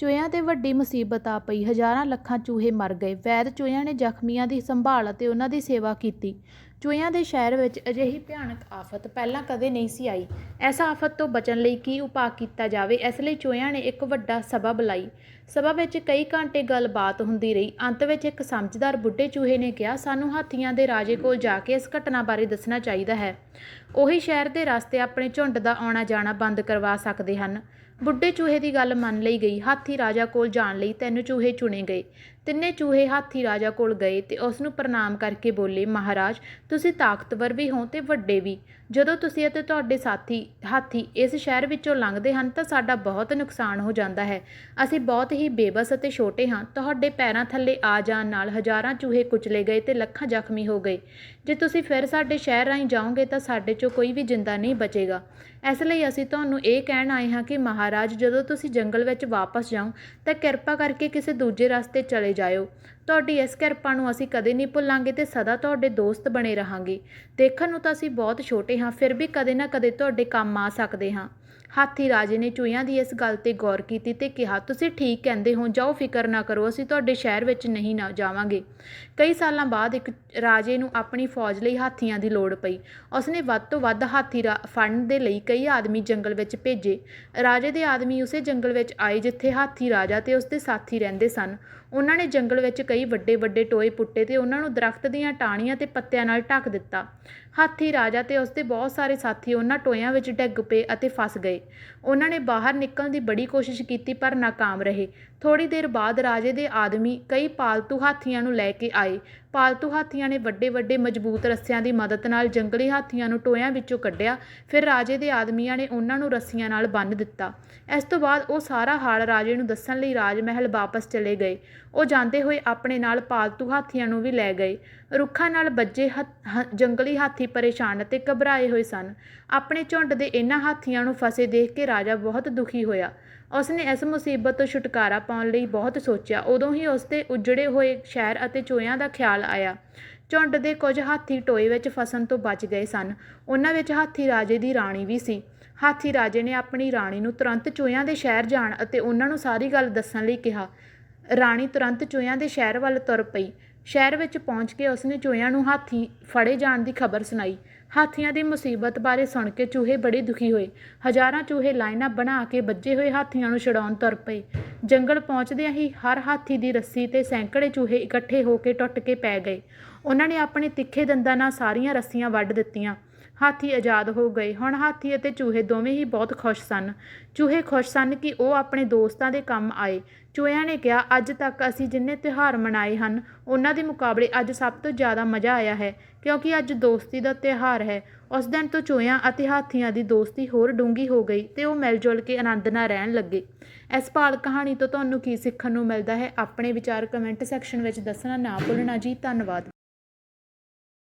ਚੂਹਿਆਂ ਤੇ ਵੱਡੀ ਮੁਸੀਬਤ ਆ ਪਈ। ਹਜ਼ਾਰਾਂ ਲੱਖਾਂ ਚੂਹੇ ਮਰ ਗਏ। ਵੈਦ ਚੂਹਿਆਂ ਨੇ ਜ਼ਖਮੀਆਂ ਦੀ ਸੰਭਾਲ ਅਤੇ ਉਹਨਾਂ ਦੀ ਸੇਵਾ ਕੀਤੀ। ਚੂਹਿਆਂ ਦੇ ਸ਼ਹਿਰ ਵਿੱਚ ਅਜਿਹੀ ਭਿਆਨਕ ਆਫਤ ਪਹਿਲਾਂ ਕਦੇ ਨਹੀਂ ਸੀ ਆਈ। ਐਸਾ ਆਫਤ ਤੋਂ ਬਚਣ ਲਈ ਕੀ ਉਪਾਅ ਕੀਤਾ ਜਾਵੇ, ਇਸ ਲਈ ਚੂਹਿਆਂ ਨੇ ਇੱਕ ਵੱਡਾ ਸਭਾ ਬੁਲਾਈ। ਸਭਾ ਵਿੱਚ ਕਈ ਘੰਟੇ ਗੱਲਬਾਤ ਹੁੰਦੀ ਰਹੀ। ਅੰਤ ਵਿੱਚ ਇੱਕ ਸਮਝਦਾਰ ਬੁੱਢੇ ਚੂਹੇ ਨੇ ਕਿਹਾ, ਸਾਨੂੰ ਹਾਥੀਆਂ ਦੇ ਰਾਜੇ ਕੋਲ ਜਾ ਕੇ ਇਸ ਘਟਨਾ ਬਾਰੇ ਦੱਸਣਾ ਚਾਹੀਦਾ ਹੈ। ਉਹੀ ਸ਼ਹਿਰ ਦੇ ਰਸਤੇ ਆਪਣੇ ਝੁੰਡ ਦਾ ਆਉਣਾ ਜਾਣਾ ਬੰਦ ਕਰਵਾ ਸਕਦੇ ਹਨ। ਬੁੱਢੇ ਚੂਹੇ ਦੀ ਗੱਲ ਮੰਨ ਲਈ ਗਈ। ਹਾਥੀ ਰਾਜਾ ਕੋਲ ਜਾਣ ਲਈ ਤਿੰਨ ਚੂਹੇ ਚੁਣੇ ਗਏ। ਤਿੰਨੇ ਚੂਹੇ ਹਾਥੀ ਰਾਜਾ ਕੋਲ ਗਏ ਤੇ ਉਸ ਨੂੰ ਪ੍ਰਣਾਮ ਕਰਕੇ ਬੋਲੇ, ਮਹਾਰਾਜ, ਤੁਸੀਂ ਤਾਕਤਵਰ ਵੀ ਹੋ ਤੇ ਵੱਡੇ ਵੀ। ਜਦੋਂ ਤੁਸੀਂ ਅਤੇ ਤੁਹਾਡੇ ਸਾਥੀ, ਹਾਥੀ ਇਸ ਸ਼ਹਿਰ ਵਿੱਚੋਂ ਲੰਘਦੇ ਹਨ ਤਾਂ ਸਾਡਾ ਬਹੁਤ ਨੁਕਸਾਨ ਹੋ ਜਾਂਦਾ ਹੈ। ਅਸੀਂ ਬਹੁਤ ਹੀ ਬੇਬਸ ਅਤੇ ਛੋਟੇ ਹਾਂ। ਤੁਹਾਡੇ ਪੈਰਾਂ ਥੱਲੇ ਆ ਜਾਣ ਨਾਲ ਹਜ਼ਾਰਾਂ ਚੂਹੇ ਕੁਚਲੇ ਗਏ ਤੇ ਲੱਖਾਂ ਜ਼ਖਮੀ ਹੋ ਗਏ। ਜੇ ਤੁਸੀਂ ਫਿਰ ਸਾਡੇ ਸ਼ਹਿਰ ਰਾਹੀਂ ਜਾਓਗੇ ਤਾਂ ਸਾਡੇ 'ਚੋਂ ਕੋਈ ਵੀ ਜਿੰਦਾ ਨਹੀਂ ਬਚੇਗਾ। ਇਸ ਲਈ ਅਸੀਂ ਤੁਹਾਨੂੰ ਇਹ ਕਹਿਣ ਆਏ ਹਾਂ ਕਿ ਮਹਾਰਾਜ, ਜਦੋਂ ਤੁਸੀਂ ਜੰਗਲ ਵਿੱਚ ਵਾਪਸ ਜਾਓ ਤਾਂ ਕਿਰਪਾ ਕਰਕੇ ਕਿਸੇ ਦੂਜੇ ਰਸਤੇ ਚਲੇ ਜਾਇਓ। ਤੁਹਾਡੀ ਇਸ ਕਿਰਪਾ ਨੂੰ ਅਸੀਂ ਕਦੇ ਨਹੀਂ ਭੁੱਲਾਂਗੇ ਤੇ ਸਦਾ ਤੁਹਾਡੇ ਦੋਸਤ ਬਣੇ ਰਹਾਂਗੇ। ਦੇਖਣ ਨੂੰ ਤਾਂ ਅਸੀਂ ਬਹੁਤ ਛੋਟੇ ਹਾਂ, ਫਿਰ ਵੀ ਕਦੇ ਨਾ ਕਦੇ ਤੁਹਾਡੇ ਕੰਮ ਆ ਸਕਦੇ ਹਾਂ। ਹਾਥੀ ਰਾਜੇ ਨੇ ਚੂਹਿਆਂ ਦੀ ਇਸ ਗੱਲ ਤੇ ਗੌਰ ਕੀਤੀ ਤੇ ਕਿਹਾ, ਤੁਸੀਂ ਠੀਕ ਕਹਿੰਦੇ ਹੋ, ਜਾਓ ਫਿਕਰ ਨਾ ਕਰੋ, ਅਸੀਂ ਤੁਹਾਡੇ ਸ਼ਹਿਰ ਵਿੱਚ ਨਹੀਂ ਨਾ ਜਾਵਾਂਗੇ। ਕਈ ਸਾਲਾਂ ਬਾਅਦ ਇੱਕ ਰਾਜੇ ਨੂੰ ਆਪਣੀ ਫੌਜ ਲਈ ਹਾਥੀਆਂ ਦੀ ਲੋੜ ਪਈ। ਉਸਨੇ ਵੱਧ ਤੋਂ ਵੱਧ ਹਾਥੀ ਰਾ- ਫੜਨ ਦੇ ਲਈ ਕਈ ਆਦਮੀ ਜੰਗਲ ਵਿੱਚ ਭੇਜੇ। ਰਾਜੇ ਦੇ ਆਦਮੀ ਉਸੇ ਜੰਗਲ ਵਿੱਚ ਆਏ ਜਿੱਥੇ ਹਾਥੀ ਰਾਜਾ ਤੇ ਉਸਦੇ ਸਾਥੀ ਰਹਿੰਦੇ ਸਨ। ਉਹਨਾਂ ਨੇ ਜੰਗਲ ਵਿੱਚ ਕਈ ਵੱਡੇ ਵੱਡੇ ਟੋਏ ਪੁੱਟੇ ਤੇ ਉਹਨਾਂ ਨੂੰ ਦਰਖਤ ਦੀਆਂ ਟਾਹਣੀਆਂ ਤੇ ਪੱਤਿਆਂ ਨਾਲ ਢੱਕ ਦਿੱਤਾ। ਹਾਥੀ ਰਾਜਾ ਤੇ ਉਸਦੇ ਬਹੁਤ ਸਾਰੇ ਸਾਥੀ ਉਹਨਾਂ ਟੋਇਆਂ ਵਿੱਚ ਡਿੱਗ ਪਏ ਅਤੇ ਫਸ ਗਏ। ਉਹਨਾਂ ਨੇ ਬਾਹਰ ਨਿਕਲਣ ਦੀ ਬੜੀ ਕੋਸ਼ਿਸ਼ ਕੀਤੀ ਪਰ ਨਾਕਾਮ ਰਹੇ। ਥੋੜੀ ਦੇਰ ਬਾਅਦ ਰਾਜੇ ਦੇ ਆਦਮੀ ਕਈ ਪਾਲਤੂ ਹਾਥੀਆਂ ਨੂੰ ਲੈ ਕੇ ਆਏ। ਪਾਲਤੂ ਹਾਥੀਆਂ ਨੇ ਵੱਡੇ ਵੱਡੇ ਮਜ਼ਬੂਤ ਰੱਸਿਆਂ ਦੀ ਮਦਦ ਨਾਲ ਜੰਗਲੀ ਹਾਥੀਆਂ ਨੂੰ ਟੋਇਆਂ ਵਿੱਚੋਂ ਕੱਢਿਆ। ਫਿਰ ਰਾਜੇ ਦੇ ਆਦਮੀਆਂ ਨੇ ਉਹਨਾਂ ਨੂੰ ਰੱਸੀਆਂ ਨਾਲ ਬੰਨ੍ਹ ਦਿੱਤਾ। ਇਸ ਤੋਂ ਬਾਅਦ ਉਹ ਸਾਰਾ ਹਾਲ ਰਾਜੇ ਨੂੰ ਦੱਸਣ ਲਈ ਰਾਜ ਮਹਿਲ ਵਾਪਸ ਚਲੇ ਗਏ। ਉਹ ਜਾਂਦੇ ਹੋਏ ਆਪਣੇ ਨਾਲ ਪਾਲਤੂ ਹਾਥੀਆਂ ਨੂੰ ਵੀ ਲੈ ਗਏ। ਰੁੱਖਾਂ ਨਾਲ ਵੱਜੇ ਜੰਗਲੀ ਹਾਥੀ ਪਰੇਸ਼ਾਨ ਅਤੇ ਘਬਰਾਏ ਹੋਏ ਸਨ। ਆਪਣੇ ਝੁੰਡ ਦੇ ਇਹਨਾਂ ਹਾਥੀਆਂ ਨੂੰ ਫਸੇ ਦੇਖ ਕੇ ਰਾਜਾ ਬਹੁਤ ਦੁਖੀ ਹੋਇਆ। ਉਸਨੇ ਇਸ ਮੁਸੀਬਤ ਤੋਂ ਛੁਟਕਾਰਾ ਪਾਉਣ ਲਈ ਬਹੁਤ ਸੋਚਿਆ। ਉਦੋਂ ਹੀ ਉਸਦੇ ਉਜੜੇ ਹੋਏ ਸ਼ਹਿਰ ਅਤੇ ਚੋਇਆਂ ਦਾ ਖਿਆਲ ਆਇਆ। ਝੁੰਡ ਦੇ ਕੁਝ ਹਾਥੀ ਟੋਏ ਵਿੱਚ ਫਸਣ ਤੋਂ ਬਚ ਗਏ ਸਨ। ਉਹਨਾਂ ਵਿੱਚ ਹਾਥੀ ਰਾਜੇ ਦੀ ਰਾਣੀ ਵੀ ਸੀ। ਹਾਥੀ ਰਾਜੇ ਨੇ ਆਪਣੀ ਰਾਣੀ ਨੂੰ ਤੁਰੰਤ ਚੋਇਆਂ ਦੇ ਸ਼ਹਿਰ ਜਾਣ ਅਤੇ ਉਹਨਾਂ ਨੂੰ ਸਾਰੀ ਗੱਲ ਦੱਸਣ ਲਈ ਕਿਹਾ। ਰਾਣੀ ਤੁਰੰਤ ਚੋਇਆਂ ਦੇ ਸ਼ਹਿਰ ਵੱਲ ਤੁਰ ਪਈ। ਸ਼ਹਿਰ ਵਿੱਚ ਪਹੁੰਚ ਕੇ ਉਸਨੇ ਚੂਹਿਆਂ ਨੂੰ ਹਾਥੀ ਫੜੇ ਜਾਣ ਦੀ ਖਬਰ ਸੁਣਾਈ। ਹਾਥੀਆਂ ਦੀ ਮੁਸੀਬਤ ਬਾਰੇ ਸੁਣ ਕੇ ਚੂਹੇ ਬੜੇ ਦੁਖੀ ਹੋਏ। ਹਜ਼ਾਰਾਂ ਚੂਹੇ ਲਾਈਨਾਂ ਬਣਾ ਕੇ ਵੱਜੇ ਹੋਏ ਹਾਥੀਆਂ ਨੂੰ ਛਡਾਉਣ ਤੁਰ ਪਏ। ਜੰਗਲ ਪਹੁੰਚਦਿਆਂ ਹੀ ਹਰ ਹਾਥੀ ਦੀ ਰੱਸੀ ਤੇ ਸੈਂਕੜੇ ਚੂਹੇ ਇਕੱਠੇ ਹੋ ਕੇ ਟੁੱਟ ਕੇ ਪੈ ਗਏ। ਉਹਨਾਂ ਨੇ ਆਪਣੇ ਤਿੱਖੇ ਦੰਦਾਂ ਨਾਲ ਸਾਰੀਆਂ ਰੱਸੀਆਂ ਵੱਢ ਦਿੱਤੀਆਂ। ਹਾਥੀ ਆਜ਼ਾਦ ਹੋ ਗਏ। ਹੁਣ ਹਾਥੀ ਅਤੇ ਚੂਹੇ ਦੋਵੇਂ ਹੀ ਬਹੁਤ ਖੁਸ਼ ਸਨ। ਚੂਹੇ ਖੁਸ਼ ਸਨ ਕਿ ਉਹ ਆਪਣੇ ਦੋਸਤਾਂ ਦੇ ਕੰਮ ਆਏ। ਚੂਹਿਆਂ ਨੇ ਕਿਹਾ, ਅੱਜ ਤੱਕ ਅਸੀਂ ਜਿੰਨੇ ਤਿਉਹਾਰ ਮਨਾਏ ਹਨ, ਉਹਨਾਂ ਦੇ ਮੁਕਾਬਲੇ ਅੱਜ ਸਭ ਤੋਂ ਜ਼ਿਆਦਾ ਮਜ਼ਾ ਆਇਆ ਹੈ, ਕਿਉਂਕਿ ਅੱਜ ਦੋਸਤੀ ਦਾ ਤਿਉਹਾਰ ਹੈ। ਉਸ ਦਿਨ ਤੋਂ ਚੂਹਿਆਂ ਅਤੇ ਹਾਥੀਆਂ ਦੀ ਦੋਸਤੀ ਹੋਰ ਡੂੰਗੀ ਹੋ ਗਈ ਤੇ ਉਹ ਮਿਲ ਜੁਲ ਕੇ ਆਨੰਦ ਨਾਲ ਰਹਿਣ ਲੱਗੇ। ਇਸ ਪਾਲ ਕਹਾਣੀ ਤੋਂ ਤੁਹਾਨੂੰ ਕੀ ਸਿੱਖਣ ਨੂੰ ਮਿਲਦਾ ਹੈ, ਆਪਣੇ ਵਿਚਾਰ ਕਮੈਂਟ ਸੈਕਸ਼ਨ ਵਿੱਚ ਦੱਸਣਾ ਨਾ ਭੁੱਲਣਾ ਜੀ। ਧੰਨਵਾਦ।